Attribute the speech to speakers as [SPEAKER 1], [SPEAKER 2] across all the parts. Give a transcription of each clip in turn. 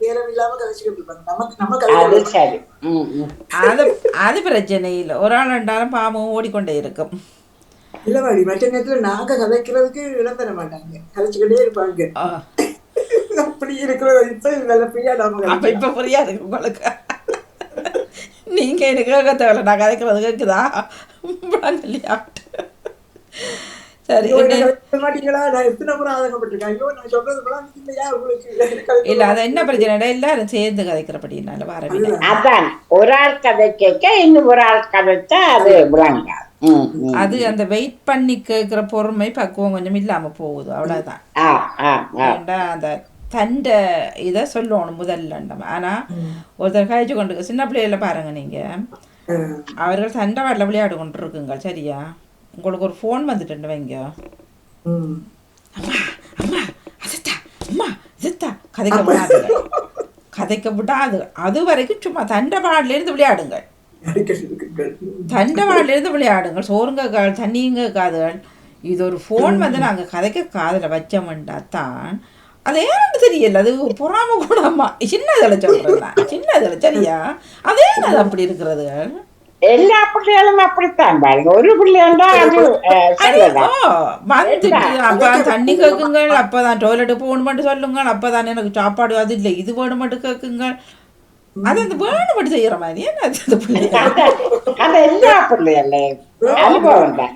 [SPEAKER 1] நேரம் இல்லாம கதைச்சுக்கிட்டு இருப்பாங்க நமக்கு நம்ம
[SPEAKER 2] அது
[SPEAKER 1] கதை
[SPEAKER 2] சரி ம், ம்.
[SPEAKER 3] அது அது பிரச்சனை இல்லை ஒரு ஆள் ரெண்டாலும் பாவம் ஓடிக்கொண்டே இருக்கும்
[SPEAKER 1] இல்லவாடி மற்ற நேரத்துல நாங்க கதைக்கிறதுக்கு இடம் தர மாட்டாங்க கதைச்சுக்கிட்டே இருப்பாங்க அப்படி இருக்கிறத இப்ப நல்ல ஃப்ரீயா நாம
[SPEAKER 3] அப்ப. இப்ப புரியா இருக்கு உங்களுக்கு நீங்க எனக்கு கேட்க தேவையில்ல நான் கதைக்கிறது கேக்குதா இல்லையா சரி இல்ல அது என்ன பிரச்சனை எல்லாரும் சேர்ந்து கதைக்கிறபடினால வரவில்லை
[SPEAKER 2] அதான். ஒரு ஆள் கதை கேட்க இன்னும் ஒரு ஆள் கதைச்சா அது விளங்காது.
[SPEAKER 3] அது அந்த வெயிட் பண்ணி கேட்கிற பொறுமை பக்குவம் கொஞ்சம் இல்லாம போகுது. அவ்வளவுதான்.
[SPEAKER 2] ஆ ஆ ஆ.
[SPEAKER 3] ஏண்டா அந்த தண்ட இதை சொல்லணும் முதல்ல நம்ம ஆனா ஒருத்தர் கழிச்சு கொண்டு சின்ன பிள்ளைகள பாருங்க நீங்க
[SPEAKER 1] அஹ்,
[SPEAKER 3] அவர்கள் சண்டை வாட்டில் விளையாடு கொண்டு இருக்குங்க சரியா உங்களுக்கு ஒரு ஃபோன் வந்துட்டு வைங்க. அம்மா அம்மா அதுத்தா அம்மா இதுத்தா கதைக்க விடாதுங்க கதைக்க விடாது அது வரைக்கும் சும்மா தண்டவாடில இருந்து விளையாடுங்க சோறுங்க தண்ணிங்க காதுகள் இது ஒரு ஃபோன் வந்து நாங்க கதைக்க காதுல வச்சோம்டா தான் அது ஏன்னு தெரியல. அது பொறாம கூடாமா சின்னதுல சொல்றேன். சின்னதுல சரியா? அதே அது அப்படி இருக்கிறது?
[SPEAKER 2] எல்லா பிள்ளைகளும் அப்படித்தான் பாருங்க. ஒரு பிள்ளைண்டா அது
[SPEAKER 3] வந்துட்டு அப்ப தண்ணி கேக்குங்கள். அப்பதான் டாய்லெட் போகணுமெட்டு சொல்லுங்கள். அப்பதான் எனக்கு சாப்பாடு அது இல்லை. இது வேணுமெட்டு கேக்குங்கள். அது அந்த வேணுமெட்டு செய்யற மாதிரி. என்ன அந்த பிள்ளைங்க?
[SPEAKER 2] அது எல்லா பிள்ளைகளே அனுபவம் தான்.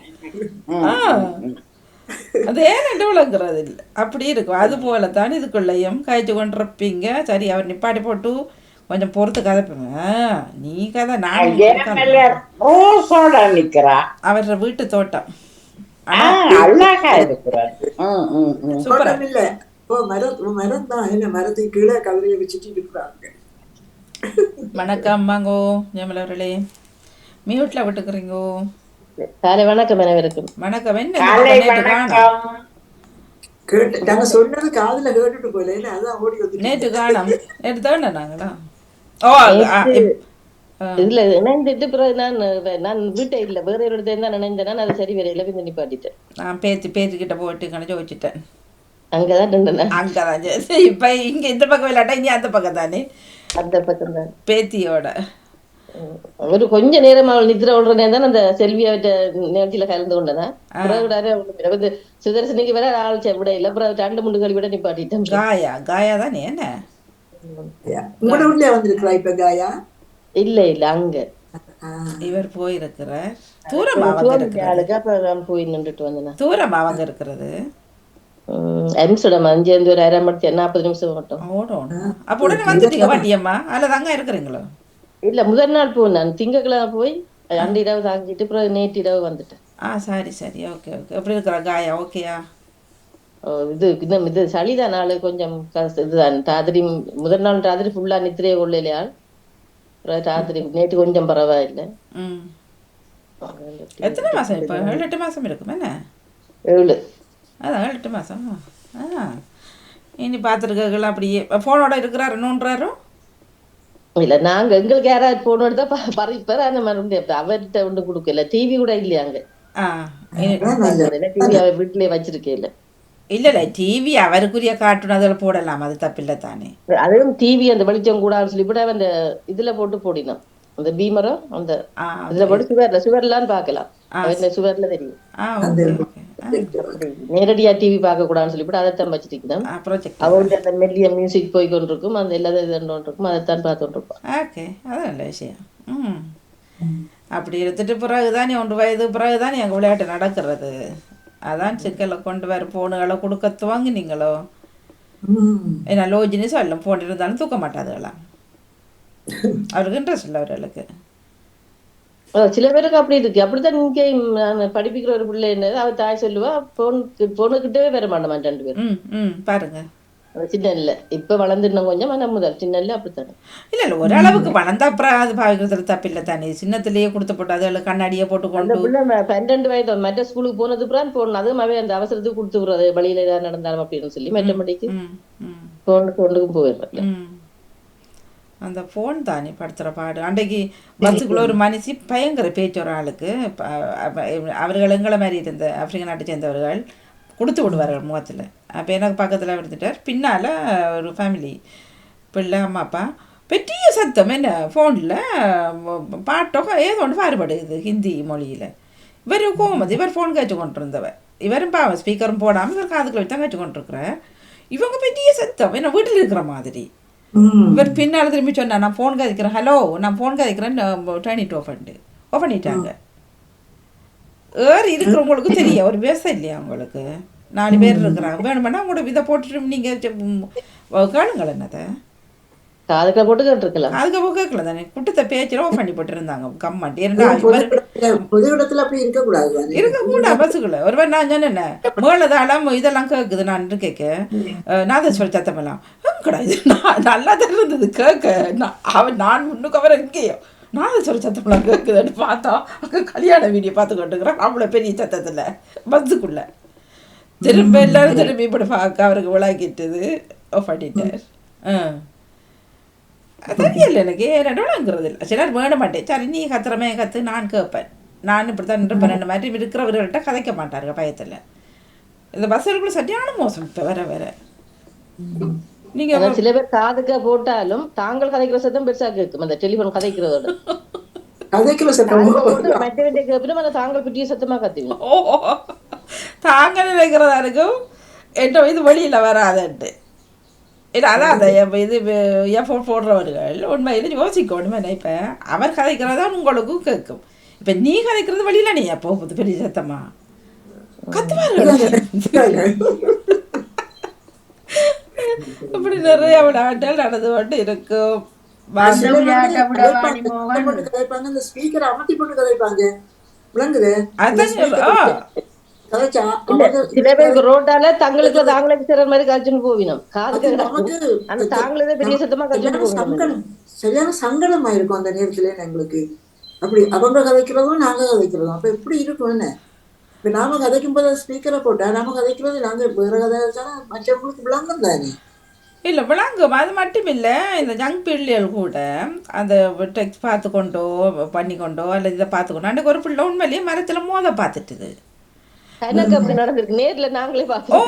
[SPEAKER 3] அது ஏன் ரெண்டு விளங்குறது இல்லை அப்படி இருக்கும். அது போல தான் இதுக்குள்ளேயும் காய்ச்சி கொண்டிருப்பீங்க சரி அவர் நிப்பாட்டி போட்டு கொஞ்சம் பொறுத்து கதைப்பீங்க ஆ, நீ கதை நான்
[SPEAKER 2] நிக்கிறா?
[SPEAKER 3] அவர் வீட்டு தோட்டம். வணக்கம் வாங்கோ ஜெயமலவர்களே மியூட்ல விட்டுக்கிறீங்கோ.
[SPEAKER 4] காலை வணக்கம் அனைவருக்கும்.
[SPEAKER 3] வணக்கம். என்ன
[SPEAKER 1] கேட்டு நாங்க சொன்னது காதுல கேட்டுட்டு போல இல்ல அதான் ஓடி வந்து
[SPEAKER 3] நேற்று காணோம். நேற்று தானே நாங்களா ஓ ஆ, இப்- ஆ.
[SPEAKER 4] இதுல இணைந்துட்டு பிறகு நான் நான் வீட்டை இல்ல வேற ஒரு தான் இணைந்தேன். நான் அதை சரி வரையில வந்து நிப்பாட்டிட்டேன்
[SPEAKER 3] நான் பேத்து பேத்துக்கிட்ட போட்டு கணச்சு வச்சுட்டேன்
[SPEAKER 4] அங்கதான் நின்றேன்
[SPEAKER 3] அங்கதான். சரி, இப்ப இங்க இந்த பக்கம் விளையாட்டா இங்க அந்த பக்கம் தானே?
[SPEAKER 4] அந்த பக்கம் தான்.
[SPEAKER 3] பேத்தியோட.
[SPEAKER 4] ஒரு கொஞ்ச நேரம் அவள் நித்திர விடுறனே தான் அந்த செல்வியாவிட்ட நிகழ்ச்சியில கலந்து கொண்டனா பிறகு சுதர்சனிக்கு வேற ஆள் விட இல்ல பிறகு ரெண்டு மூணு கழி விட நிப்பாட்டிட்டேன்
[SPEAKER 3] காயா காயா தானே என்ன
[SPEAKER 1] உங்களோட வீட்டுல வந்திருக்கிறா இப்ப காயா
[SPEAKER 4] இல்ல இல்ல அங்க
[SPEAKER 3] இவர் போயிருக்கிறார் தூரமா
[SPEAKER 4] போய் நின்றுட்டு வந்தேன்
[SPEAKER 3] தூரமா அவங்க இருக்கிறது
[SPEAKER 4] எம்சிடம் அஞ்சு ஒரு அரை மணி நாற்பது நிமிஷம் மட்டும்
[SPEAKER 3] ஓடணும் அப்ப உடனே வந்துட்டீங்க பாட்டியம்மா அல்லது அங்க இருக்கிறீங்களோ
[SPEAKER 4] இல்ல முதல் நாள் போனேன் நான் திங்கக்கிழமை போய் அண்டு இரவு தாங்கிட்டு அப்புறம் நேற்று இரவு வந்துட்டேன்.
[SPEAKER 3] ஆ சரி சரி. Okay okay. எப்படி இருக்கிற காயா? ஓகேயா
[SPEAKER 4] இது இன்னும் இது சளிதான் நாள் கொஞ்சம் இதுதான். ராத்திரி முதல் நாள் ராத்திரி ஃபுல்லா நித்திரையே அப்புறம் ராத்திரி நேற்று கொஞ்சம் பரவாயில்லை.
[SPEAKER 3] எத்தனை மாசம் இப்போ? ஏழு எட்டு மாசம் இருக்கும் என்ன?
[SPEAKER 4] ஏழு.
[SPEAKER 3] அதான் ஏழு எட்டு மாசம். ஆ. இனி பார்த்துருக்கீங்களா அப்படியே ஃபோனோட இருக்கிறாரு நோண்டுறாரோ?
[SPEAKER 4] இல்ல. நாங்க எங்களுக்கு யாராவது போன எடுத்தா ப- பறிப்பார் அந்த மறுபடியும் அவர்கிட்ட ஒன்றும் கொடுக்கல டிவி கூட இல்லையா அங்க? டிவி அவர் வீட்லயே வச்சிருக்கே இல்ல.
[SPEAKER 3] இல்ல இல்ல டிவி அவருக்குரிய கார்ட்டூன் அதில் போடலாம். அது தப்பில்லை தானே.
[SPEAKER 4] அதுவும் டிவி அந்த வெளிச்சம் கூடாதுன்னு சொல்லி கூட அந்த இதுல போட்டு போடினோம். அந்த பீமரம் அந்த இதுல போட்டு சுவர்ல சுவர்லாம் பார்க்கலாம். அவன் சுவர்ல தெரியும். நேரடியா டிவி பார்க்க கூடாதுன்னு சொல்லி கூட அதைத்தான்
[SPEAKER 3] ஆ ப்ராஜெக்ட்
[SPEAKER 4] அவருடைய அந்த மெல்லிய மியூசிக் போய் கொண்டிருக்கும். அந்த எல்லாத்தையும் இது கொண்டிருக்கும் அதைத்தான் பார்த்து கொண்டிருப்பான்
[SPEAKER 3] ஓகே அது நல்ல விஷயம். அப்படி எடுத்துட்டு பிறகு தானே ஒன்று வயது பிறகு தானே எங்கள் விளையாட்டு நடக்கிறது. அதான் சிக்கலை கொண்டு வர ஃபோனுகளை கொடுக்க துவங்கினீங்களோ?
[SPEAKER 1] ம்.
[SPEAKER 3] ஏன்னா லோஜினி சொல்லும் ஃபோன் இருந்தாலும் தூக்க மாட்டாதுகளா? அவருக்கு இன்ட்ரெஸ்ட் இல்லை அவர்களுக்கு
[SPEAKER 4] சில பேருக்கு அப்படி இருக்கு. அப்படித்தான் இங்கே நான் படிப்பிக்கிற ஒரு பிள்ளை என்ன அவ தாய் சொல்லுவா போனுக்கு போனுக்கிட்டே வர மாட்டேன் ரெண்டு பேரும்.
[SPEAKER 3] பாருங்க.
[SPEAKER 4] சின்ன இல்ல. இப்ப வளர்ந்துருந்தோம் கொஞ்சம் ஆனா முதல். சின்ன இல்ல அப்படித்தானே.
[SPEAKER 3] இல்லை இல்லை ஓரளவுக்கு வளர்ந்தா அப்புறம் அது பாவிக்கிறதுல தப்பில்லை தானே. சின்னத்திலேயே கொடுத்து போட்டு அதில் கண்ணாடியை போட்டு கொண்டு
[SPEAKER 4] பன்னெண்டு வயது மற்ற ஸ்கூலுக்கு போனது பிறகு போன் அதுவும் அந்த அவசரத்துக்கு கொடுத்து விடுறது. வழியில ஏதாவது நடந்தாலும் அப்படின்னு சொல்லி மெட்டமடிக்கு
[SPEAKER 3] ம் ம்.
[SPEAKER 4] போனுக்கு ஒன்றுக்கும் போயிடுறேன்
[SPEAKER 3] அந்த ஃபோன் தானே படுத்துகிற பாடு. அன்றைக்கு பஸ்ஸுக்குள்ளே ஒரு மனுஷி பயங்கர பேச்சு ஒரு ஆளுக்கு அவர்கள் எங்களை மாதிரி இருந்த ஆப்பிரிக்க நாட்டை சேர்ந்தவர்கள் கொடுத்து விடுவார்கள் முகத்தில். அப்போ எனக்கு பக்கத்தில் எடுத்துட்டார் பின்னால் ஒரு ஃபேமிலி பிள்ளை அம்மா அப்பா. பெரிய சத்தம் என்ன? ஃபோனில் பாட்டோ ஏதோ ஒன்று பாடுபடுது ஹிந்தி மொழியில். இவர் கோமதி இவர் ஃபோன் கேட்டு கொண்டிருந்தவர். இவரும் பாவம் ஸ்பீக்கரும் போடாமல் இவர் காதுக்குள்ள தான் கேட்டு கொண்டிருக்கிறார். இவங்க பெரிய சத்தம். என்ன வீட்டில் இருக்கிற மாதிரி. இவர் பின்னால் திரும்பி சொன்னா நான் ஃபோன் கதைக்கிறேன். ஹலோ நான் ஃபோன் கதைக்கிறேன். டேர்ன் இட் ஓஃப் பண்ணிட்டு ஓஃப் பண்ணிட்டாங்க ஏறி இருக்கிறவங்களுக்கு தெரியும். ஒரு பேச இல்லையா அவங்களுக்கு? நாலு பேர் இருக்கிறாங்க. வேணுமென்னா உங்களோட இதை போட்டுட்டு நீங்கள் கேளுங்கள் என்னதை
[SPEAKER 4] காதுக்குள்ள போட்டு கேட்டிருக்கலாம்
[SPEAKER 3] அதுக்கப்புறம் கேட்கல தானே. குட்டத்தை பேச்சில் ஓஃப் பண்ணி போட்டுருந்தாங்க. கம்மாட்டி ஏன்னா
[SPEAKER 1] பொது இடத்துல அப்படி இருக்கக்கூடாது தானே?
[SPEAKER 3] இருக்கக்கூடா பஸ்ஸுக்குள்ள. ஒருவர் நான் சொன்னேன் மேலதாளம் இதெல்லாம் கேட்குது நான் கேட்க. நாதஸ்வர சத்தமெல்லாம். கடா இது? நான் நல்லா தான் இருந்தது கேட்க. நான் அவன் நான் முன்னுக்கு அவர் எங்கேயோ நாதஸ்வர சத்தமெல்லாம் கேட்குதுன்னு பார்த்தா அங்கே கல்யாண வீடியோ பார்த்து கொண்டுக்கிறேன் அவ்வளோ பெரிய சத்தத்தில். பஸ்ஸுக்குள்ள. திரும்ப எல்லாரும் திரும்பி இப்படி பார்க்க அவருக்கு விளாக்கிட்டது. ஆஃப் பண்ணிட்டார். ஆ. தெரியல எனக்கு ரெண்டோடங்கிறது இல்லை சிலர் வேண மாட்டேன் சரி நீ கத்துறமே கத்து நான் கேட்பேன் நான் இப்படி தான் இருப்பேன் ரெண்டு மாதிரி இருக்கிறவர்கள்ட்ட கதைக்க மாட்டாருங்க பயத்தில் இந்த பஸ்ஸுக்குள்ள சரியான மோசம் இப்போ வர வர
[SPEAKER 4] ஆனா
[SPEAKER 3] நீங்கள்
[SPEAKER 4] சில பேர் காதுக்க போட்டாலும் தாங்கள் கதைக்கிற சத்தம் பெருசா கேட்கும் அந்த டெலிபோன் கதைக்கிறதோட
[SPEAKER 1] கதைக்கிற சத்தம்
[SPEAKER 4] காதுல போட்டு மற்ற வேண்டிய கேட்பினும் அந்த தாங்கள் பெரிய சத்தமா கத்துவீங்க
[SPEAKER 3] ஓ தாங்க நினைக்கிறதா இருக்கும் என்ற இது வெளியில் வராதுன்ட்டு இல்லை அதான் அந்த இது எஃபோர்ட் போடுறவர்கள் உண்மையில் யோசிக்கணும் இப்போ அவர் கதைக்கிறதா உங்களுக்கும் கேட்கும் இப்போ நீ கதைக்கிறது வெளியில் நீ எப்போ புது பெரிய சத்தமா கத்துவார்கள் இப்படி நிறைய விளையாட்டுகள் நடந்து கொண்டு இருக்கும்
[SPEAKER 1] ஸ்பீக்கரை அமர்த்தி போட்டு கதைப்பாங்க விளங்குது
[SPEAKER 3] அதான்
[SPEAKER 4] சில பேருக்கு ரோட்டால தங்களுக்கு தாங்களே சிற மாதிரி கழிச்சுன்னு போவினோம்.
[SPEAKER 1] நமக்கு
[SPEAKER 4] ஆனா தாங்களே பெரிய சத்தமா கழிச்சுட்டு
[SPEAKER 1] சங்கடம் சரியான சங்கடமா இருக்கும் அந்த நேரத்துல எங்களுக்கு. அப்படி அவங்க கதைக்கிறதும் நாங்க கதைக்கிறதும். அப்ப எப்படி இருக்கும் என்ன? இப்ப நாம கதைக்கும் போது ஸ்பீக்கரை போட்டா நாம கதைக்கிறது நாங்க வேற கதை வச்சாலும் மற்றவங்களுக்கு விளங்கும் தானே?
[SPEAKER 3] இல்லை விளங்கும். அது மட்டும் இல்லை இந்த யங் பிள்ளைகள் கூட அந்த டெக்ஸ்ட் பார்த்து கொண்டோ பண்ணி கொண்டோ அல்லது இதை பார்த்து கொண்டோ அன்றைக்கு ஒரு பிள்ளை உண்மையிலேயே மரத்தில் மோத பார்த்துட்டுது.
[SPEAKER 4] எனக்கு அப்படி நடந்திருக்கு. நேர்ல நாங்களே
[SPEAKER 3] ஓ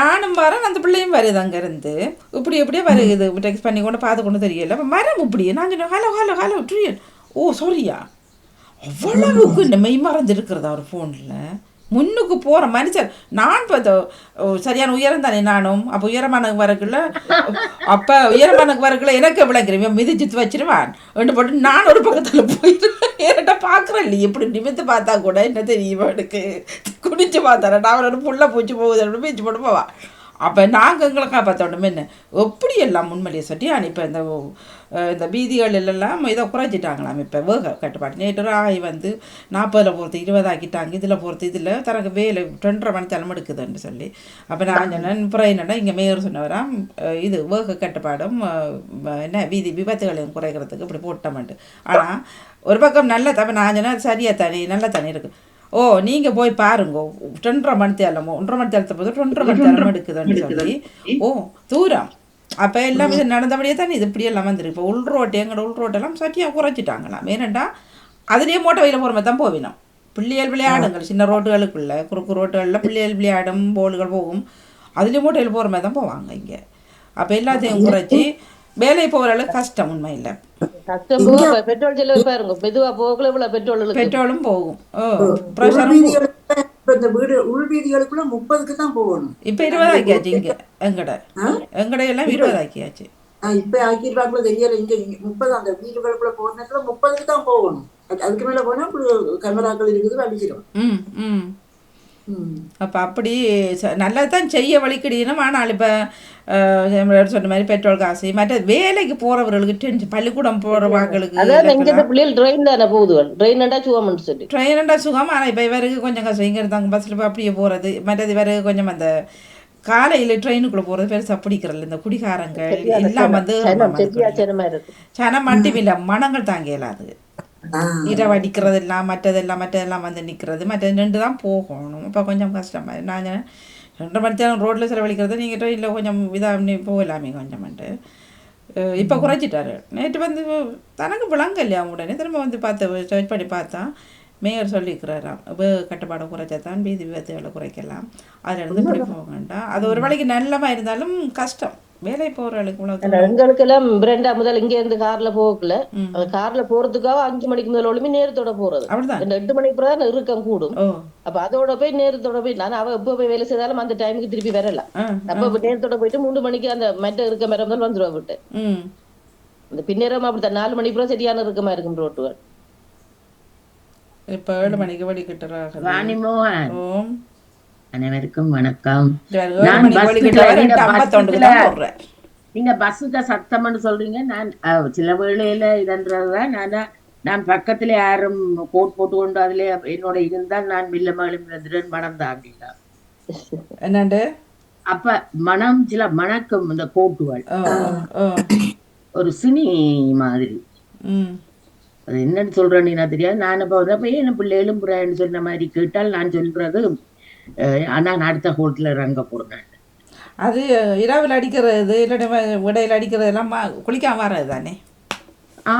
[SPEAKER 3] நானும் வரேன். அந்த பிள்ளையும் வருது அங்கேருந்து இப்படி இப்படியே வருது டெக்ஸ்ட் பண்ணி கொண்டு பார்த்து கொண்டு தெரியல. அப்ப மரம் இப்படியே நான் சொன்னேன் ஹலோ ஹலோ ஹலோ ட்ரியன் ஓ சாரியா அவ்வளவுக்கு இந்த மெய் மறந்து இருக்கிறதா ஒரு ஃபோனில் முன்னுக்கு போகிற மனுஷன். நான் இப்போ சரியான உயரம் தானே நானும். அப்போ உயரமானக்கு வரக்குள்ள அப்போ உயரமானக்கு வரக்குள்ள எனக்கு விளங்குறேன் மிதிச்சு வச்சிருவான். ரெண்டு போட்டு நான் ஒரு பக்கத்தில் போயிடுவேன். என்கிட்ட பார்க்குறேன் இல்லையே இப்படி நிமித்து பார்த்தா கூட என்ன தெரியுமா எனக்கு குடிச்சு பார்த்தாரன் நான் ஒரு புள்ள பூச்சி போகுது. பீச்சு போட்டு போவான் அப்போ நாங்கள் எங்களை காப்பாற்றணும் என்ன? எப்படி எல்லாம் முன்மொழியை சொல்லி இப்போ இந்த இந்த வீதிகள் எல்லாம் இதை குறைச்சிட்டாங்களாம் இப்போ. வேக கட்டுப்பாடு. நேற்று ஆகி வந்து நாற்பதில் போகிறது இருபதாக்கிட்டாங்க. இதில் போகிறது இதில் தனக்கு வேலை ரெண்டரை மணி தலைமை எடுக்குதுன்னு சொல்லி. அப்போ நான் சொன்னேன் அப்புறம் என்னென்னா இங்கே மேயர் சொன்னவராம் இது வேக கட்டுப்பாடும் என்ன வீதி விபத்துகளையும் குறைக்கிறதுக்கு இப்படி போட்டமாட்டு ஆனால் ஒரு பக்கம் நல்ல தப்பு நான் சொன்னேன் சரியா தனி நல்ல தண்ணி இருக்குது ஓ நீங்கள் போய் பாருங்க. ரெண்டரை மணி தேலமோ ஒன்றரை மணி தேலத்தை போது ரெண்டரை மணி தேலம் எடுக்குதுன்னு சொல்லி ஓ தூரம். அப்போ எல்லாம் இது நடந்தபடியே தானே இது இப்படி எல்லாம் வந்துருக்கு. இப்போ உள் ரோட்டு எங்களோட உள் ரோட்டெல்லாம் சரியாக குறைச்சிட்டாங்களாம் ஏனண்டா அதுலேயே மோட்டை வயலில் போகிற மாதிரி தான் போவினோம். பிள்ளைகள் விளையாடுங்கள் சின்ன ரோட்டுகளுக்குள்ள குறுக்கு ரோட்டுகளில் பிள்ளைகள் விளையாடும் போல்கள் போகும். அதுலேயே மோட்டையில் போகிற மாதிரி தான் போவாங்க இங்கே. அப்போ எல்லாத்தையும் குறைச்சி வேலை உண்மை இல்லை
[SPEAKER 4] கஷ்டம் இழுக்கும்.
[SPEAKER 3] பெட்ரோலும் போகும்.
[SPEAKER 1] வீடு உள்வீதிகளுக்குள்ள முப்பதுக்கு தான் போகணும்.
[SPEAKER 3] இப்போ இருபதாக்கியாச்சு இங்கே எங்கட? எங்கட எல்லாம் இருபதாக்கியாச்சு.
[SPEAKER 1] ஆஹ் இப்ப ஆக்கிடுவாங்களோ தெரியல. இங்க முப்பது அந்த வீடுகளுக்குள்ள போகிற நேரத்துல முப்பதுக்கு தான் போகணும். அது- அதுக்கு மேல போனா கேமராக்கள் இருக்குது அடிச்சிடும்
[SPEAKER 3] ம் ம்.
[SPEAKER 1] ம்.
[SPEAKER 3] அப்போ அப்படி நல்லது தான் செய்ய வலிக்கடினும் ஆனால் இப்போ சொன்ன மாதிரி பெட்ரோல் காசு மற்ற வேலைக்கு போகிறவர்களுக்கு டென்ஷன் பள்ளிக்கூடம்
[SPEAKER 4] அதான் இங்க இந்த பிள்ளைகள் ட்ரெயின் தானே போகுதுகள் ட்ரெயின்டா சுவமன் சொல்லி
[SPEAKER 3] ட்ரெயினண்டா சுகம் ஆனால் இப்போ இவருக்கு கொஞ்சம் கஷ்டம். இங்கே இருந்தாங்க பஸ்ஸில் அப்படியே போகிறது மற்றது இவருக்கு கொஞ்சம் அந்த காலையில் ட்ரெயினுக்குள்ளே போகிறது பெருசாக பிடிக்கிறல்ல இந்த குடிகாரங்கள் எல்லாம் வந்து
[SPEAKER 4] சனம்
[SPEAKER 3] மட்டும் இல்லை மனங்கள் தாங்க இயலாது.
[SPEAKER 1] ஆஹ்
[SPEAKER 3] இரவு அடிக்கிறதெல்லாம் மற்றதெல்லாம் மற்றதெல்லாம் வந்து நிற்கிறது மற்ற ரெண்டு தான் போகணும். இப்போ கொஞ்சம் கஷ்டமாக நான் ரெண்டு மணி நேரம் ரோட்டில் செலவழிக்கிறது நீங்கள் இல்லை கொஞ்சம் இதாக போகலாமே கொஞ்சம்ட்டு அஹ் இப்ப குறைச்சிட்டாரு. நேற்று வந்து தனக்கு விளங்கலையா உடனே திரும்ப வந்து பார்த்து சர்ச் பண்ணி பார்த்தா மேயர் சொல்லிக்கிறாராம் இப்போ கட்டுப்பாடை குறைச்சா தான் வீதி விபத்துகளை குறைக்கலாம். அதுல இருந்து இப்படி போக வேண்டாம் அது ஒரு வேளைக்கு நல்லமா இருந்தாலும் கஷ்டம். வேலை இவ்வளோ
[SPEAKER 4] எங்களுக்கு எல்லாம் பிரண்டா முதல் இங்க இருந்து கார்ல போகல. அந்த கார்ல போறதுக்காக அஞ்சு மணிக்கு முதல் ஒளிமே நேரத்தோட போறது. எட்டு மணிக்கு பிறகு தான் இறுக்கம் கூடும். அப்ப அதோட போய் நேரத்தோட போய் நான் அவ எப்ப போய் வேலை செய்தாலும் அந்த டைமுக்கு திருப்பி வரலாம் அப்ப நேரத்தோட போயிட்டு மூணு மணிக்கு அந்த மெட்ட இருக்க மரம் முதல் வந்துருவா விட்டு.
[SPEAKER 3] ம்.
[SPEAKER 4] இந்த பின்னேரம் அப்படித்தான். நாலு மணிக்கு பிறகு சரியான இருக்கமா இருக்கும் ரோட்டுகள்
[SPEAKER 3] இப்போ ஏழு மணிக்கு வடிக்கிட்டுறாங்க
[SPEAKER 2] வாணிமோகன்
[SPEAKER 3] ஓம்.
[SPEAKER 2] அனைவருக்கும் வணக்கம். நான் நீங்க
[SPEAKER 3] தான்
[SPEAKER 2] பஸ்ஸுக்கு சத்தம்னு சொல்றீங்க. நான் சில வேளையில இதன்றதுதான். நான் நான் பக்கத்துல யாரும் கோட் போட்டு கொண்டு அதுல என்னோட இருந்தால் நான் மில்ல மகளும் மனம் தாண்டிலாம்
[SPEAKER 3] என்னண்டு?
[SPEAKER 2] அப்ப மனம் சில மணக்கும் இந்த கோட்டுகள். ஒரு சினி மாதிரி. அது என்னன்னு சொல்றேன்னு தெரியாது? நான் இப்போ வந்து அப்ப ஏன் பிள்ளை எழும்புறான்னு சொன்ன மாதிரி கேட்டால் நான் சொல்றது நான் அடுத்த ஹோட்டல இறங்க போறேன்
[SPEAKER 3] அது இரவில் அடிக்கிறது இல்லாட்டி விடையில் அடிக்கிறது எல்லாம் குளிக்காம வர்றது தானே?
[SPEAKER 2] ஆ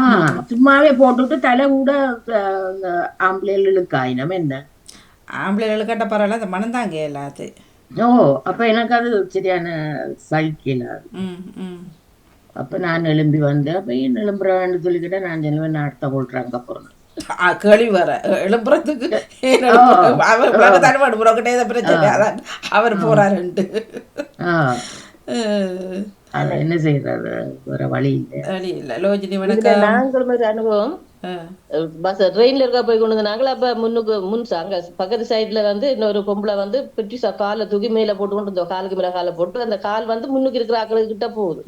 [SPEAKER 2] சும்மாவே போட்டுட்டு தலை கூட ஆம்பளைகளுக்கு ஆயினம் என்ன?
[SPEAKER 3] ஆம்பளைகளுக்கு கட்ட பரவாயில்ல அந்த மனம் தாங்க எல்லாத்து
[SPEAKER 2] ஓ அப்ப எனக்கு அது சரியான
[SPEAKER 3] ம்
[SPEAKER 2] அப்ப நான் எழும்பி வந்தேன். அப்ப ஏன் எழும்புறான்னு சொல்லிக்கிட்டே நான் சொல்லுவேன் நான் அடுத்த ஹோட்டல் அங்க போறேன்
[SPEAKER 3] ஆ, கேள்வி வர எழுப்புறதுக்கு? அவர் உலக தடுமாடு புறக்கிட்டே பிரச்சனை அதான் அவர் போறாருன்ட்டு
[SPEAKER 2] அது என்ன செய்யறது வேற வழி இல்லை
[SPEAKER 3] வழி இல்லை லோஜினி வணக்கம்
[SPEAKER 4] நாங்களும் ஒரு அனுபவம் பஸ் ட்ரெயின்ல இருக்க போய் கொண்டு வந்தாங்களா அப்ப முன்னுக்கு முன் அங்க பக்கத்து சைடுல வந்து இன்னொரு பொம்பளை வந்து பெட்டி காலை தூக்கி மேல போட்டு கொண்டு வந்தோம் காலுக்கு மேல காலை போட்டு அந்த கால் வந்து முன்னுக்கு இருக்கிற ஆக்களுக்கு கிட்ட போகுது.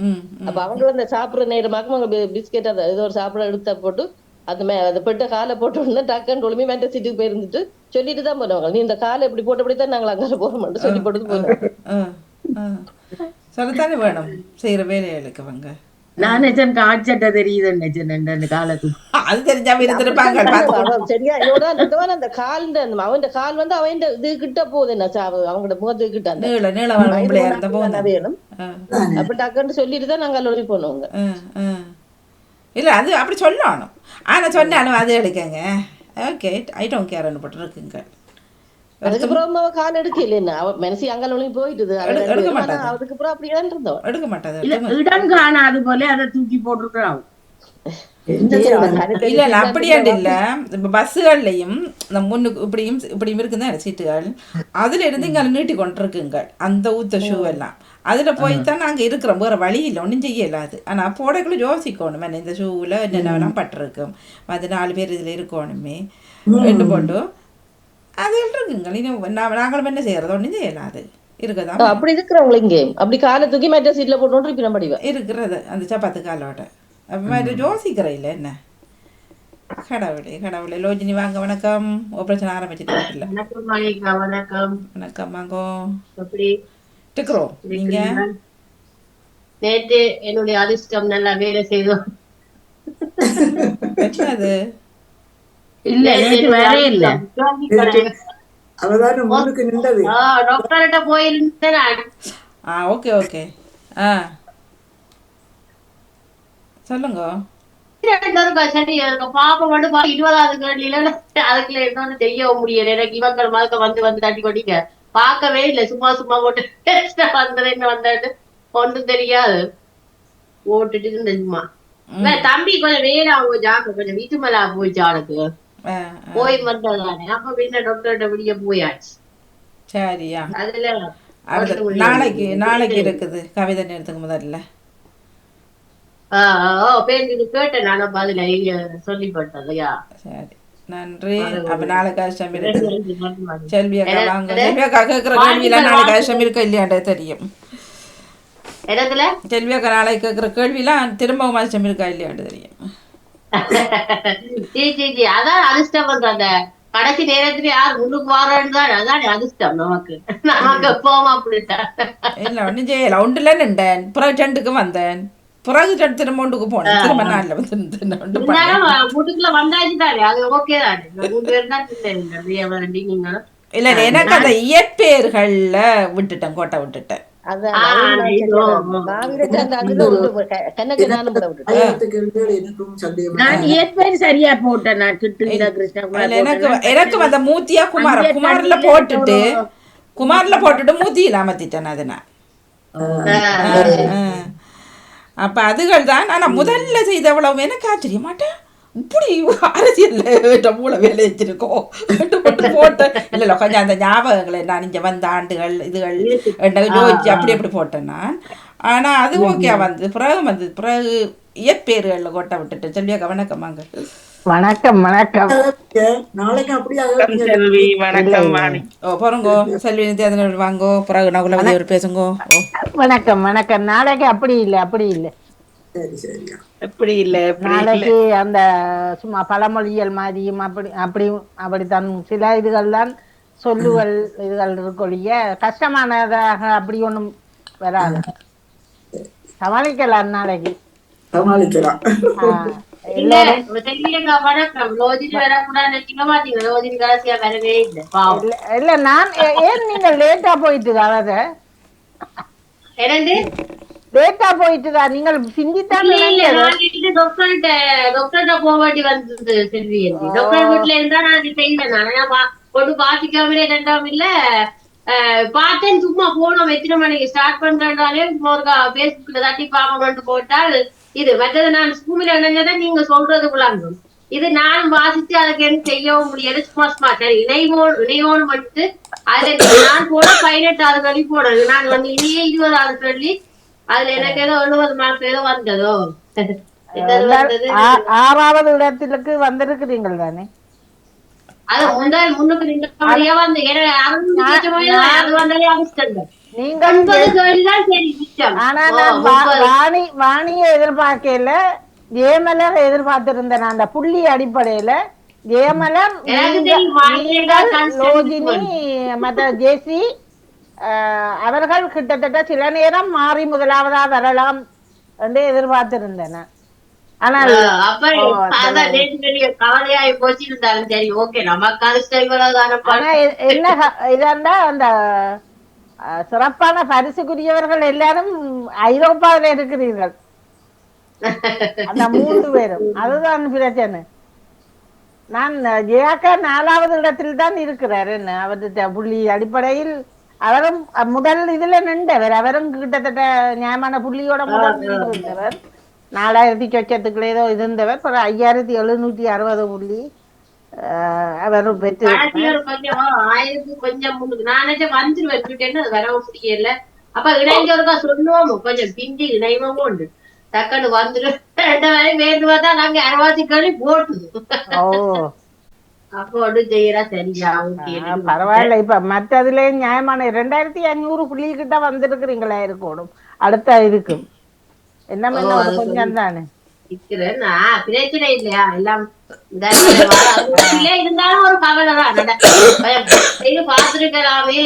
[SPEAKER 4] அப்ப அவங்க அந்த சாப்பிடுற நேரமாக அவங்க பிஸ்கெட் அதை ஏதோ ஒரு சாப்பிட எடுத்த போட்டு அந்த மே அதை பெட்ட காலை போட்டு உடனே டக்குன்னு ஒளிமே மெட்ட சீட்டுக்கு போயிருந்துட்டு சொல்லிட்டு தான் போனவங்க. நீ இந்த காலை இப்படி போட்டபடி தான் நாங்கள் அங்கே போகிறோம் சொல்லி போட்டு போனோம்.
[SPEAKER 3] சொல்லத்தானே வேணும்? செய்யற வேலைகளுக்கு அவங்க
[SPEAKER 2] நான் நினைச்சேன் காய்ச்சட்ட தெரியுதுன்னு நினைச்சேன் அந்த காலத்துக்கு
[SPEAKER 3] அது தெரிஞ்சாம இருந்திருப்பாங்க
[SPEAKER 4] சரியா? இதோட அந்த அந்த கால் அவன் கால் வந்து அவன் இது கிட்ட போகுது என்ன அவங்களோட முகத்துக்கு கிட்ட அந்த
[SPEAKER 3] நீள நீள
[SPEAKER 4] வேணும். அப்ப டக்குன்னு சொல்லிட்டு தான் நாங்கள் ஒளி போனோங்க
[SPEAKER 3] இல்லை அது அப்படி சொல்லணும். ஆனால் சொன்னாலும் அது எடுக்கங்க. ஓகே ஐ டோன்ட் கேர்னு போட்டு இருக்குங்க.
[SPEAKER 4] அதுக்கப்புறம் அவ கால் எடுக்க இல்லைன்னா அவ மனசு அங்கால ஒளி போயிட்டுது.
[SPEAKER 3] எடுக்க- மாட்டாங்க.
[SPEAKER 4] அதுக்கப்புறம் அப்படியே தான் இருந்தோம்.
[SPEAKER 3] எடுக்க மாட்டாது
[SPEAKER 2] இல்ல இடம் காணாது போல அதை தூக்கி போட்டுருக்கான்
[SPEAKER 3] இல்லை இல்லை அப்படியாண்டு இல்லை. இப்போ பஸ்ஸுகள்லையும் இந்த முன்னுக்கு இப்படியும் இப்படியும் இருக்குதான் சீட்டுகள் அதில் இருந்து இங்கே நீட்டி கொண்டிருக்குங்க. அந்த ஊத்த ஷூ எல்லாம். அதில் போய் தான் நாங்கள் இருக்கிறோம். வேறு வழி இல்லை. ஒன்றும் செய்ய இயலாது ஆனால் போடக்குள்ள யோசிக்கணும். என்ன இந்த ஷூவில் என்னென்னலாம் பட்டிருக்கும். அது நாலு பேர் இதில் இருக்கணுமே. ரெண்டு போட்டு. அது இருக்குங்க இன்னும் நான் நாங்களும் என்ன செய்யறது? ஒன்றும் செய்யலாது இருக்குதான்
[SPEAKER 4] அப்படி இருக்கிறவங்க இங்கே. அப்படி காலை தூக்கி மற்ற சீட்ல போட்டு நம்ம படிவா
[SPEAKER 3] இருக்கிறது. அந்த சப்பாத்து காலோட. அப்போ மாதிரி யோசிக்கிற இல்லை என்ன? கடவுளே கடவுளே. லோஜினி வாங்க. வணக்கம். ஆப்ரேஷன் ஆரம்பிச்சுட்டு
[SPEAKER 5] வணக்கம். வணக்கம்
[SPEAKER 3] வாங்கோ.
[SPEAKER 5] எப்படி?
[SPEAKER 3] இருக்கிறோம் நீங்க?
[SPEAKER 5] நேற்று என்னுடைய அதிர்ஷ்டம் நல்லா வேலை செய்தோம்.
[SPEAKER 3] என்னது?
[SPEAKER 2] இல்ல நேற்று வேற இல்ல.
[SPEAKER 1] அவதான முன்னுக்கு நின்றது.
[SPEAKER 5] டாக்டர்கிட்ட போயிருந்தேன்.
[SPEAKER 3] ஆ ஓகே ஓகே. ஆ. சொல்லுங்க.
[SPEAKER 5] பாப்பா மட்டும் பா- இருபதாவது அதுக்குள்ள என்னன்னு தெரியவும் முடியல. எனக்கு இவங்கள் மதுக்க வந்து வந்து தட்டி கொட்டிக்க. பார்க்கவே இல்லை. சும்மா சும்மா போட்டு வந்தது என்ன வந்தாட்டு ஒன்றும் தெரியாது. போட்டுட்டு இருந்தேன் சும்மா. தம்பி கொஞ்சம் வேலை போச்சு ஆக்க கொஞ்சம் வீட்டு மேல போயிடுச்சு ஆளுக்கு
[SPEAKER 3] ஆ,
[SPEAKER 5] போய் வந்ததானே. அப்ப பின்ன டாக்டர்கிட்ட வெளிய போயாச்சு.
[SPEAKER 3] சரியா.
[SPEAKER 5] அதுல
[SPEAKER 3] நாளைக்கு நாளைக்கு இருக்குது. கவிதை நேரத்துக்கு முதல்ல.
[SPEAKER 5] பேருக்கு கேட்டேன். நானும் பதில சொல்லி போட்டதையா
[SPEAKER 3] சரி. நன்றி. அப்ப நாளைக்கு கஷ்டம் இருக்குது செல்வி அக்கா வாங்க. செல்வி அக்கா கேட்குற கேள்வியெல்லாம் நாளைக்கு கஷ்டம் இருக்கா இல்லையாண்டே தெரியும். செல்வி அக்கா நாளைக்கு கேட்குற கேள்வியெல்லாம் திரும்பவும் கஷ்டம் இருக்கா இல்லையாண்டு தெரியும்.
[SPEAKER 5] அதான் அதிர்ஷ்டம் வந்து அந்த கடைசி நேரத்துல யார் முன்னுக்கு வாரன்னு தான் அதான் அதிர்ஷ்டம் நமக்கு. நமக்கு போமா அப்படின்ட்டா
[SPEAKER 3] இல்லை ஒன்றும் செய்யலை. ஒன்றில் நின்றேன் ரெண்டுக்கு வந்தேன். பிறகு ரெண்டு திரும்ப ஒன்றுக்கு போனேன். திரும்ப நாளில் வந்து
[SPEAKER 5] முட்டுக்குள்ள வந்தாச்சு தானே அது ஓகே தானே. இல்லை
[SPEAKER 3] எனக்கு அந்த இயற்பெயர்களில் விட்டுட்டேன் கோட்டை விட்டுட்டேன். எனக்கு அந்த மூத்தியா குமார குமாரில் போட்டுட்டு குமாரில் போட்டுட்டு மூத்தியில் அமர்த்திட்டேன் அது நான். அப்ப அதுகள் தான். ஆனா முதல்ல செய்தவளவு எனக்கு ஆச்சரிய மாட்டேன் இப்படி அரசியல்ல மூளை வேலை வச்சிருக்கோம். போட்டு போட்டேன் இல்ல கொஞ்சம் அந்த ஞாபகங்களை நான் இங்க வந்த ஆண்டுகள் இதுகள் யோசிச்சு அப்படி அப்படி போட்டேன் நான். ஆனா அது ஓகே வந்து பிறகு வந்து பிறகு இயற்பேறுகளில் கொட்ட விட்டுட்டு சொல்லியா வணக்கமாங்க
[SPEAKER 6] வணக்கம் வணக்கம்.
[SPEAKER 1] நாளைக்கு அப்படியே
[SPEAKER 7] செல்வி வணக்கம் வாணி.
[SPEAKER 3] ஓ போறங்கோ செல்வி தேர்தல் வாங்கோ. பிறகு நகுல ஒரு பேசுங்கோ. ஓ.
[SPEAKER 6] வணக்கம் வணக்கம். நாளைக்கு அப்படி இல்லை அப்படி இல்லை.
[SPEAKER 7] எப்படி இல்ல
[SPEAKER 6] நாளைக்கு அந்த சும்மா பழமொழிகள் மாதிரியும் அப்படி அப்படி அப்படித்தான். சில இதுகள் தான் சொல்லுகள் இதுகள் இருக்கொழிய கஷ்டமானதாக அப்படி ஒண்ணும் வராது. சமாளிக்கலாம் நாளைக்கு.
[SPEAKER 1] சமாளிக்கலாம்.
[SPEAKER 6] ஆ,
[SPEAKER 5] இல்ல
[SPEAKER 6] நான் ஏன் நீங்க லேட்டா போயிட்டு அதாவது லேட்டா போயிட்டுதா நீங்கள் சிந்தித்தான்
[SPEAKER 5] டாக்டர்கிட்ட டாக்டர்கிட்ட போக வேண்டி வந்தது செல்வி டாக்டர் வீட்டுல இருந்தா நான் நான் பா- கொண்டு பாத்துக்காமலே ரெண்டாம் இல்ல பார்த்தேன் சும்மா போனோம் எத்தனை மணிக்கு ஸ்டார்ட் பண்றேன்டாலே ஒரு பேஸ்புக்ல தட்டி பார்க்கணும்னு போட்டால் இது மற்றது நான் ஸ்கூல்ல இணைஞ்சதை நீங்க சொல்றதுக்குள்ளாங்க இது நான் வாசிச்சு அதுக்கு என்ன செய்யவும் முடியாது. சும்மா சும்மா சரி இணைவோன் இணைவோன் மட்டும் அதுல நான் போட பதினெட்டாவது கழி போடுறது நான் வந்து இனியே இருபதாவது கழி அதுல எனக்கு ஏதோ எழுபது மார்க் ஏதோ வந்ததோ?
[SPEAKER 6] ஆறாவது இடத்திற்கு வந்திருக்கிறீங்கள் தானே?
[SPEAKER 5] அது முந்தாள் முன்னுக்கு நின்ற வந்து
[SPEAKER 6] நீங்கள் ஆனா நான். வாணி வாணியை எதிர்பார்க்கல ஜெயமலர் எதிர்பார்த்திருந்தேன் அந்த புள்ளி அடிப்படையில. ஜெயமலர் லோஜினி மற்ற ஜேசி அவர்கள் கிட்டத்தட்ட சில நேரம் மாறி முதலாவதா வரலாம் என்று எதிர்பார்த்திருந்தேன். ஆனால் என்ன இதாண்டா அந்த சிறப்பான பரிசுக்குரியவர்கள் எல்லாரும் ஐரோப்பாவில் இருக்கிறீர்கள். அந்த மூன்று பேரும். அதுதான் பிரச்சனை. நான் ஜெயாக்கா நாலாவது இடத்தில் தான் இருக்கிறார். என்ன? அவருடைய புள்ளி அடிப்படையில் அவரும் முதல் இதுல நின்றவர். அவரும் கிட்டத்தட்ட நியாயமான புள்ளியோட முதல் நின்றவர். நாலாயிரத்தி சொச்சத்துக்குள்ள ஏதோ இருந்தவர். ஐயாயிரத்தி எழுநூத்தி அறுபது புள்ளி. அஹ், அவரும் பெற்று
[SPEAKER 5] ஆயிரத்தி கொஞ்சம் முன்னுக்கு. நான் வந்துருவேன் விட்டுட்டேன்னு அது வரவும் முடியல. அப்ப இணைஞ்சவருக்கா சொல்லுவோம் கொஞ்சம் பிந்தி இணைவோம் உண்டு. ரெண்டு வரை வேண்டுவா தான் நாங்க அரைவாசி கழி போட்டுது. அப்போ ஒன்று செய்யறா சரியா
[SPEAKER 6] பரவாயில்ல. இப்ப மற்றதுல நியாயமான ரெண்டாயிரத்தி அஞ்சூறு புள்ளி கிட்ட வந்திருக்கிறீங்களா இருக்கணும். அடுத்த இதுக்கும் என்ன கொஞ்சம் தானே
[SPEAKER 5] இருக்கிறேன் பிரச்சனை இல்லையா? எல்லாம் இருந்தாலும் ஒரு கவலை தான். நட-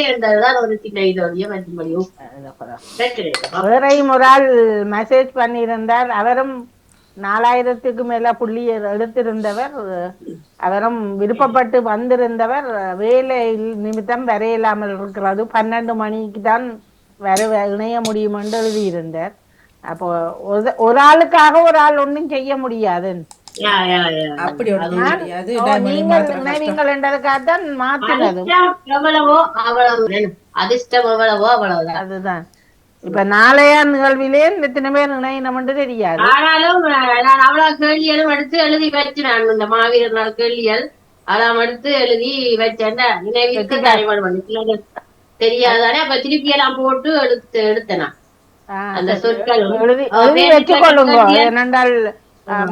[SPEAKER 5] என்றதுதான் ஒரு சின்ன இதோடைய மற்றபடியும் பிரச்சனை இல்லை.
[SPEAKER 6] ஒரு ஆள் மெசேஜ் பண்ணியிருந்தார். அவரும் நாலாயிரத்துக்கு மேல புள்ளி எடுத்திருந்தவர். அவரும் விருப்பப்பட்டு வந்திருந்தவர். வேலை நிமித்தம் வரையில்லாமல் இருக்கிறது பன்னெண்டு மணிக்கு தான் வர இணைய முடியும் என்று எழுதியிருந்தார். அப்போ ஒரு- ஒரு ஆளுக்காக ஒரு ஆள் ஒண்ணும் செய்ய முடியாது.
[SPEAKER 3] ஒன்றும்
[SPEAKER 5] அதிர்ஷ்டம் எவ்வளவோ அவ்வளவுதான்.
[SPEAKER 6] அதுதான். இப்ப நாளைய நிகழ்விலே எத்தனை பேர் இணையணும் என்று தெரியாது.
[SPEAKER 5] ஆனாலும் நான் அவ்வளவு கேள்விகளும் எடுத்து எழுதி வச்சு நான் இந்த மாவீரர் நாள் கேள்விகள் அதெல்லாம் எடுத்து எழுதி வச்சேன். நினைவிற்கு தெரியாதானே? அப்ப திருப்பி எல்லாம் போட்டு எடுத்து எடுத்தேன் அந்த. சொற்கள்
[SPEAKER 6] ஏனென்றால்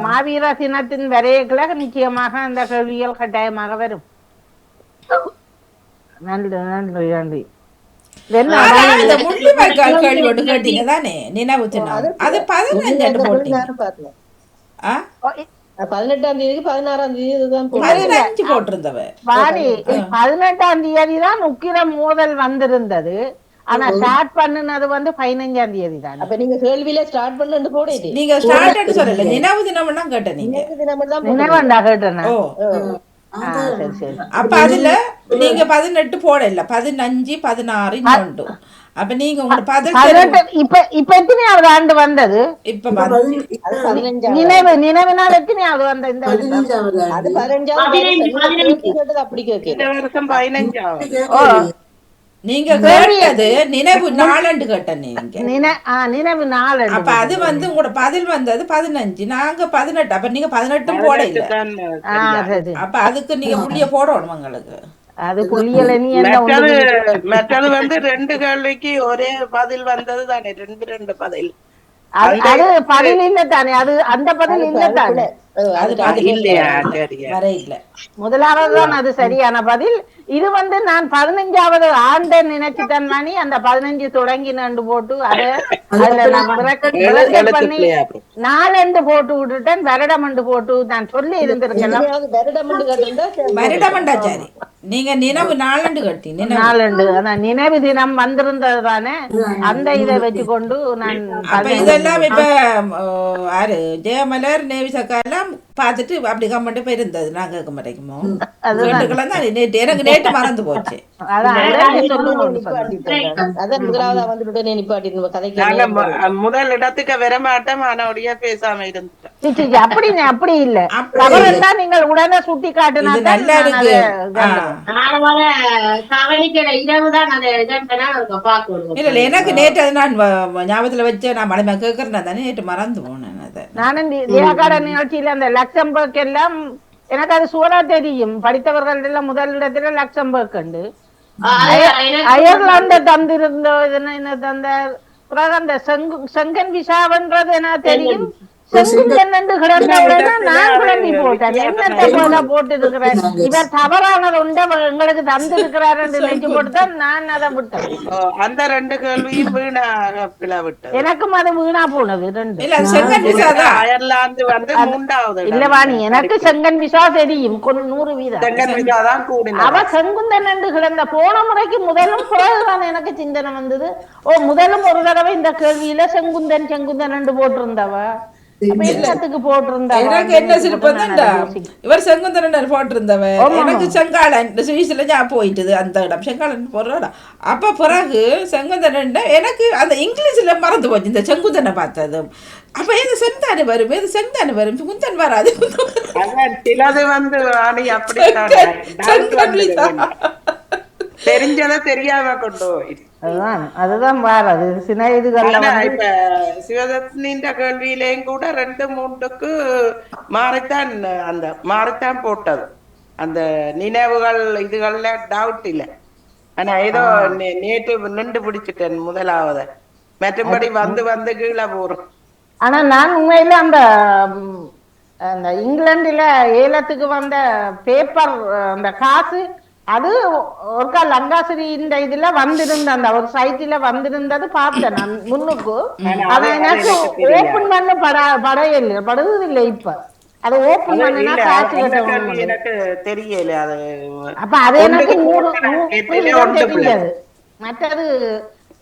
[SPEAKER 6] மாவீர தினத்தின் வரையக்குள்ள நிச்சயமாக அந்த கேள்விகள் கட்டாயமாக வரும். நன்றி நன்றி நன்றி.
[SPEAKER 4] பதினெட்டாம் தேதிக்கு பதினாறாம் தேதி
[SPEAKER 6] பதினெட்டாம் தேதி தான் உக்கிர மோதல் வந்திருந்தது. ஆனா ஸ்டார்ட் பண்ணுனது வந்து பதினஞ்சாம் தேதி தான்
[SPEAKER 4] அப்ப நீங்க கேள்வியில ஸ்டார்ட் பண்ணு போடேன்
[SPEAKER 3] நீங்க ஸ்டார்ட் சொல்லல. நினைவு தினம் தான் கேட்ட நீங்க.
[SPEAKER 4] தினம் தான் போடுறேன்.
[SPEAKER 6] நினைவண்டா கேட்டேன்?
[SPEAKER 3] அப்ப அதுல நீங்க பதினெட்டு போடல. பதினஞ்சு பதினாறு இன்னொண்டு அப்ப நீங்க உங்க பதில்
[SPEAKER 6] பதினெட்டு இப்ப இப்ப எத்தனையாவது ஆண்டு வந்தது?
[SPEAKER 3] இப்ப
[SPEAKER 6] நினைவு நினைவு நாள் எத்தனையாவது வந்த இந்த
[SPEAKER 4] அது பதினஞ்சாவது அப்படி
[SPEAKER 7] வருஷம் பதினஞ்சாவது.
[SPEAKER 3] நீங்க கேட்டது நினைவு நாலண்டு கேட்ட நீங்க.
[SPEAKER 6] நினை ஆ நினைவு நாள்
[SPEAKER 3] அப்ப அது வந்து உங்களோட பதில் வந்தது பதினஞ்சு நாங்க பதினெட்டு அப்ப நீங்க பதினெட்டும் போட இல்ல அப்ப அதுக்கு நீங்க புள்ளிய போடணும் உங்களுக்கு
[SPEAKER 6] அது புள்ளியல நீ என்ன
[SPEAKER 7] மற்றது வந்து ரெண்டு கேள்விக்கு ஒரே பதில் வந்தது தானே ரெண்டு ரெண்டு பதில்.
[SPEAKER 6] அது பதில் இல்ல தானே அது அந்த பதில் இல்ல தானே
[SPEAKER 4] அது
[SPEAKER 3] பதில்
[SPEAKER 7] இல்லையா சரியா.
[SPEAKER 3] வர இல்ல
[SPEAKER 6] முதலாவது தான் அது சரியான பதில் இது வந்து நான் பதினஞ்சாவது ஆண்டை நினைச்சுட்டேன் மணி. அந்த பதினஞ்சு தொடங்கி நண்டு போட்டு அதை பண்ணி நாலண்டு போட்டு விட்டுட்டேன். வருடமண்டு போட்டு நான் சொல்லி
[SPEAKER 4] சரி.
[SPEAKER 3] நீங்க நினைவு நாலண்டு கட்டி நினைவு.
[SPEAKER 6] நாலண்டு ஆனா நினைவு தினம் வந்திருந்தது தானே அந்த இதை வச்சுக்கொண்டு நான்
[SPEAKER 3] இதெல்லாம் இப்ப யாரு? ஜெயமலர் நேவிசக்கா எல்லாம் பார்த்துட்டு அப்படி கமெண்ட் போயிருந்தது நான் கேட்க மாட்டேங்குமோ? தான் நேற்று எனக்கு நேற்று மறந்து போச்சு.
[SPEAKER 7] முதல் இடத்துக்கு வர மாட்டோம் ஆனோடைய பேசாம
[SPEAKER 6] சி, அப்படி அப்படி இல்ல. தவறுண்டா நீங்கள் உடனே சுட்டி காட்டினா
[SPEAKER 3] நல்லா இருக்கு. இல்ல இல்ல எனக்கு நேற்று அது நான் ஞாபகத்துல வச்சு நான் மனமே கேட்கறேன் தானே நேற்று மறந்து போனேன்.
[SPEAKER 6] நானும் தி- தியாகார நிகழ்ச்சியில அந்த லக்சம்பர்க் எல்லாம் எனக்கு அது சூறா தெரியும். படித்தவர்கள் எல்லாம் முதலிடத்துல லக்சம்பர்க் உண்டு. அயர்லாந்து தந்திருந்த என்ன தந்த பிறகு அந்த செங்கு செங்கன் விசாவன்றது எனக்கு தெரியும்.
[SPEAKER 7] அந்த ரெண்டு கேள்வியும் வீணாக
[SPEAKER 6] எனக்கும் அது வீணா போனது
[SPEAKER 7] அயர்லாந்து வந்து மூன்றாவது.
[SPEAKER 6] இல்லவாணி எனக்கு செங்கன் விசா தெரியும் நூறு வீதம்
[SPEAKER 7] செங்கன் விசா தான் கூடினது
[SPEAKER 6] அவ செங்குந்தன் என்று கிடந்த போன முறைக்கு முதலும் பிறகுதான் எனக்கு சிந்தனை வந்தது ஓ முதலும் ஒரு தடவை இந்த கேள்வியில செங்குந்தன் செங்குந்தன் என்று போட்டிருந்தவ அப்ப என்னத்துக்கு போட்டிருந்தவ
[SPEAKER 3] எனக்கு செங்காலன். சுவிஸ்ல ஞாபகம் போயிட்டுது. அந்த இடம். செங்காலன் போடுற அப்ப பிறகு செங்குந்தரன் எனக்கு அந்த இங்கிலீஷ்ல மறந்து போச்சு. இந்த செங்குந்தனை பார்த்ததும். அப்ப எது செந்தானு வரும்? எது செந்தானு வரும்? குந்தன் வராது.
[SPEAKER 7] சிலது வந்து ஆணி அப்படி
[SPEAKER 3] செங்கன் விசா.
[SPEAKER 7] தெரிஞ்சதை தெரியாம கொண்டு போய்.
[SPEAKER 6] அதுதான் அதுதான் வாரது சின்ன இதுகள்ல
[SPEAKER 7] இப்ப சிவதத்னின்ற கேள்வியிலேயும் கூட ரெண்டு மூன்றுக்கு மாறித்தான் அந்த மாறித்தான் போட்டது. அந்த நினைவுகள் இதுகள்ல டவுட் இல்ல. ஆனா ஏதோ நேற்று நின்று பிடிச்சிட்டேன் முதலாவது. மற்றபடி வந்து வந்து கீழே போறோம்.
[SPEAKER 6] ஆனா நான் உண்மையில அந்த அந்த இங்கிலாந்துல ஏலத்துக்கு வந்த பேப்பர் அந்த காசு அது ஒருக்கா லங்காசிரி இந்த இதுல வந்திருந்த அந்த ஒரு சைட்ல வந்திருந்தது பார்த்தேன் நான் முன்னுக்கு. அது எனக்கு ஓபன் பண்ண பட படையில்லை படுறது இல்லை இப்ப. அது ஓபன் பண்ணினா காசு
[SPEAKER 7] எனக்கு தெரியல அது
[SPEAKER 6] அப்ப அது எனக்கு நூறு தெரியாது மற்றது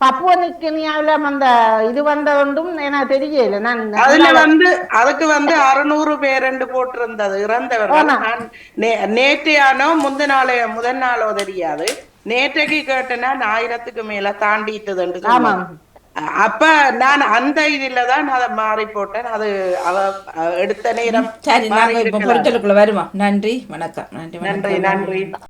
[SPEAKER 6] பப்புவனிக்கனியாவில அந்த இது வந்த ஒன்றும் எனக்கு தெரியல. நான்
[SPEAKER 7] அதுல வந்து அதுக்கு வந்து அறுநூறு பேரண்டு போட்டிருந்தது. இறந்தவர்கள்
[SPEAKER 6] ஆமா.
[SPEAKER 7] நான் நே- நேற்றையானோ முந்த நாளே முதல் நாளோ தெரியாது நேற்றைக்கு கேட்டனா ஆயிரத்துக்கு மேல. சொன்னாங்க. அ- அப்ப நான் அந்த இதுல தான் அதை மாறி போட்டேன். அது அவ எடுத்த நேரம்
[SPEAKER 3] சரி வருவோம். நன்றி வணக்கம். நன்றி
[SPEAKER 7] நன்றி நன்றி.